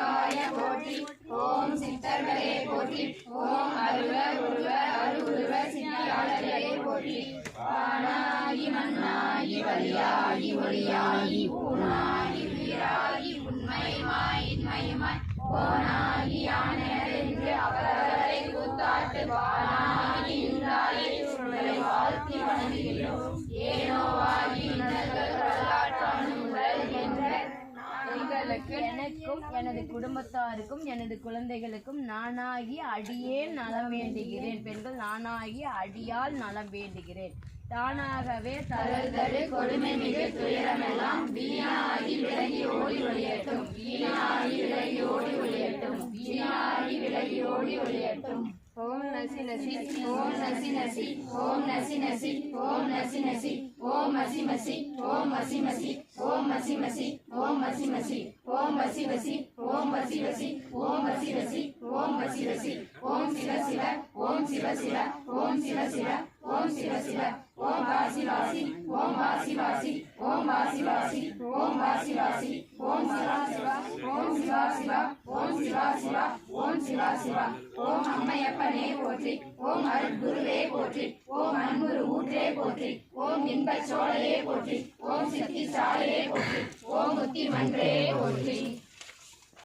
சிவாய போற்றி. ஓம் சித்தர்களே போற்றி. ஓம் அருவ உருவ அருவுருவ சித்தியாளர்களே போற்றி. வானாகி மண்ணாகி வழியாகி ஒளியாகி ஊனாகி உயிராகி உண்மையுமாயின்மையுமாய் போனாகி யானென்று அவரவரை கூத்தாட்டு வானாகி எனக்கும் எனது குடும்பத்தாருக்கும் எனது குழந்தைகளுக்கும் நானாகி அடியேன் நலம் வேண்டுகிறேன். பெண்கள் நானாகி அடியால் நலம் வேண்டுகிறேன். தானாகவே தளர்தரு கொடுமை மிகு துயரமெல்லாம் வீணாகி விலகி ஓடி ஒளியட்டும். வீணாகி விலகி ஓடி ஒளியட்டும். வீணாகி விலகி ஓடி ஒளியட்டும். ஓம் நசி நசி ஓம் நசி நசி ஓம் நசி நசி ஓம் நசி நசி ஓம் மசி மசி ஓம் மசி மசி ஓம் மசி மசி ஓம் மசி மசி. வசி ஓம் வசி வசி ஓம் வசி வசி ஓம் வசி வசி ஓம் சிவ சிவ ஓம் சிவ சிவ ஓம் சிவ சிவ ஓம் சிவ சிவ ஓம் வாசி வாசி ஓம் வாசி வாசி ஓம் வாசி வாசி ஓம் வாசி வாசி ஓம் சிவா சிவா ஓம் சிவா சிவா ஓம் சிவா சிவா ஓம் சிவா சிவா ஓம் அம்மையப்பனே போற்றி ஓம் அருட்குருவே போற்றி ஓம் அன்புரு ஊற்றே போற்றி ஓம் இன்பச் சோழையே போற்றி ஓம் சித்தி சாலையே போற்றி ஓம் முத்தி மன்றே போற்றி.